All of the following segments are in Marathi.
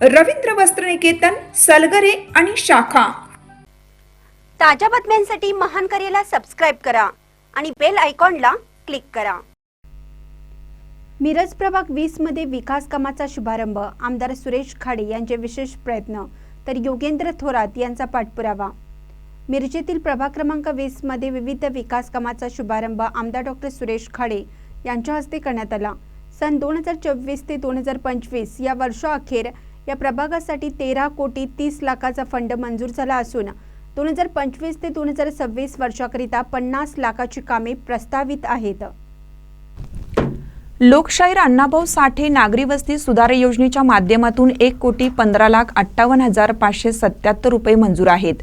रवींद्र वस्त्रनिकेतन सलगरे आणि शाखा. ताज्या बातम्यांसाठी महान करेला सबस्क्राईब करा आणि बेल आयकॉनला क्लिक करा. मिरज प्रभाग वीसमध्ये विकास कामाचा शुभारंभ. आमदार सुरेश खाडे यांचे विशेष प्रयत्न. तर योगेंद्र थोरात यांचा पाठपुरावा. मिरजेतील प्रभाग क्रमांक वीसमध्ये विविध विकास कामाचा शुभारंभ आमदार डॉक्टर सुरेश खाडे यांच्या हस्ते करण्यात आला. सन दोन हजार चोवीस ते दोन हजार पंचवीस या वर्षाअखेर या प्रभागासाठी तेरा कोटी तीस लाखाचा फंड मंजूर झाला असून दोन हजार पंचवीस ते दोन हजार सव्वीस वर्षाकरिता पन्नास लाखाची कामे प्रस्तावित आहेत. लोकशाहीर अण्णाभाऊ साठे नागरी वस्ती सुधार योजनेच्या माध्यमातून एक कोटी पंधरा लाख अठ्ठावन्न हजार पाचशे सत्याहत्तर रुपये मंजूर आहेत.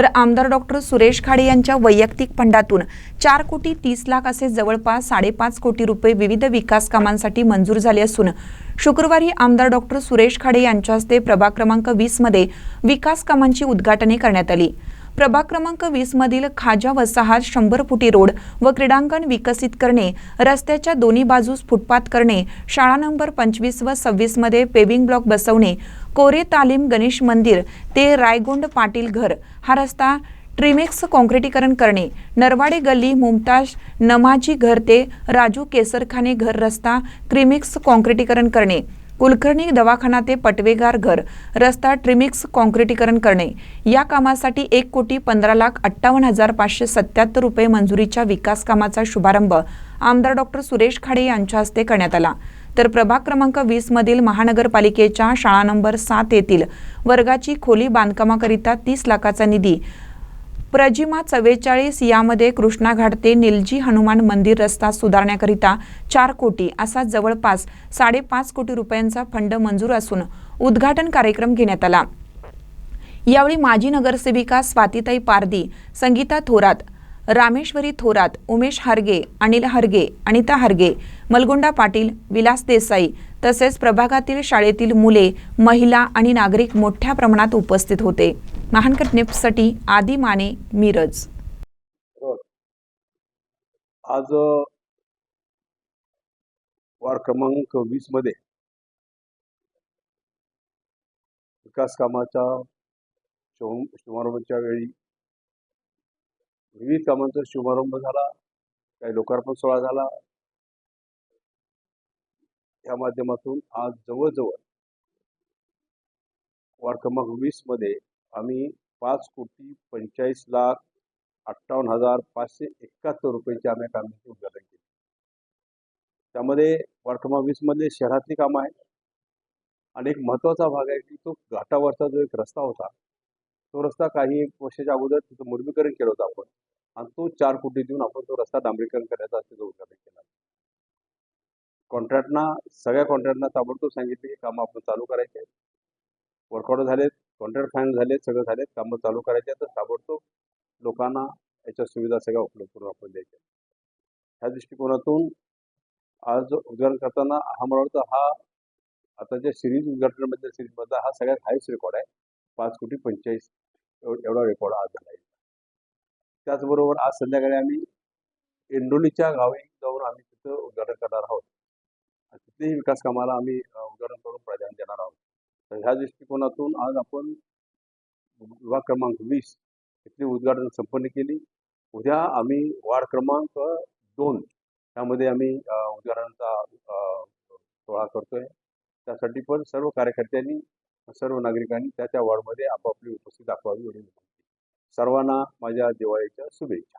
तर आमदार डॉक्टर सुरेश खाडे यांच्या वैयक्तिक फंडातून चार कोटी तीस लाख असे जवळपास साडेपाच कोटी रुपये विविध विकास कामांसाठी मंजूर झाले असून शुक्रवारी आमदार डॉक्टर सुरेश खाडे यांच्या हस्ते प्रभाग क्रमांक वीसमध्ये विकास कामांची उद्घाटने करण्यात आली. प्रभाग क्रमांक वीस मधील खाजा वसाहत शंभर फुटी रोड व क्रीडांगण विकसित करणे रस्त्याच्या दोन्ही बाजूस फुटपाथ करणे शाळा नंबर पंचवीस व सव्वीसमध्ये पेविंग ब्लॉक बसवणे कोरे तालीम गणेश मंदिर ते रायगोंड पाटील घर हा रस्ता ट्रिमेक्स काँक्रिटीकरण करणे नरवाडे गल्ली मुमताज नमाजी घर ते राजू केसरखाने घर रस्ता क्रिमेक्स काँक्रिटीकरण करणे कुलकर्णी दवाखाना ते पटवेगार घर रस्ता ट्रिमिक्स काँक्रिटीकरण करणे. या कामासाठी एक कोटी पंधरा लाख अठ्ठावन्न हजार पाचशे सत्याहत्तर रुपये मंजुरीच्या विकास कामाचा शुभारंभ आमदार डॉक्टर सुरेश खाडे यांच्या हस्ते करण्यात आला. तर प्रभाग क्रमांक वीस मधील महानगरपालिकेच्या शाळा नंबर सात येथील वर्गाची खोली बांधकामाकरिता तीस लाखाचा निधी प्रजिमा चव्वेचाळीस यामध्ये कृष्णाघाट ते निलजी हनुमान मंदिर रस्ता सुधारण्याकरिता चार कोटी असा जवळपास साडेपाच कोटी रुपयांचा फंड मंजूर असून उद्घाटन कार्यक्रम घेण्यात आला. यावेळी माजी नगरसेविका स्वातीताई पारदी संगीता थोरात रामेश्वरी थोरात उमेश हरगे अनिल हरगे अनिता हरगे मलगोंडा पाटील विलास देसाई तसेच प्रभागातील शाळेतील मुले महिला आणि नागरिक मोठ्या प्रमाणात उपस्थित होते. महानकट नेप्ससाठी आदी माने मिरज. आज वार क्रमांक वीसमध्ये विकास कामाच्या शुभारंभाच्या वेळी विविध कामांचा शुभारंभ झाला काही लोकार्पण सोहळा झाला. या माध्यमातून आज जवळजवळ वार क्रमांक वीसमध्ये आम्ही पाच कोटी पंचेचाळीस लाख अठ्ठावन्न हजार पाचशे एकाहत्तर रुपयाची आम्ही कामांचे कामाचे उद्घाटन केले. त्यामध्ये वार्ड वीसमधले वीस शहरातली कामं आहेत. आणि एक महत्त्वाचा भाग आहे की तो घाटावरचा जो एक रस्ता होता तो रस्ता काही एक वर्षाच्या अगोदर तिथं मुर्मीकरण केलं होतं आपण. आणि तो चार कोटी देऊन आपण तो रस्ता डांबरीकरण करायचा तिथं उद्घाटन केला कॉन्ट्रॅक्टना सगळ्या कॉन्ट्रॅक्टना ताबडतोब सांगितले की कामं आपण चालू करायचे वर्कआउट झालेत. कॉन्ट्रॅक्ट फाईन झालेत सगळं झालेत कामं चालू करायचे तर ताबडतोब लोकांना याच्या सुविधा सगळ्या उपलब्ध करून आपण द्यायच्या ह्या दृष्टिकोनातून आज उद्घाटन करताना हा मला वाटतं हा आताच्या सिरीज उद्घाटनामधल्या सिरीजमधला हा सगळ्यात हायस्ट रेकॉर्ड आहे. पाच कोटी पंचेचाळीस एवढा रेकॉर्ड आज झाला आहे. त्याचबरोबर आज संध्याकाळी आम्ही एंडोलीच्या गावी जाऊन आम्ही तिथं उद्घाटन करणार आहोत. तिथेही विकास कामाला आम्ही अ, उद्घाटन करून प्राधान्य देणार आहोत तर ह्या दृष्टिकोनातून आज आपण विभाग क्रमांक वीस इथली उद्घाटन संपन्न केली. उद्या आम्ही वार्ड क्रमांक दोन त्यामध्ये आम्ही उद्घाटनाचा सोहळा करतोय. त्यासाठी पण सर्व कार्यकर्त्यांनी सर्व नागरिकांनी त्या त्या वॉर्डमध्ये आपापली उपस्थिती दाखवावी एवढी विनंती. सर्वांना माझ्या दिवाळीच्या शुभेच्छा.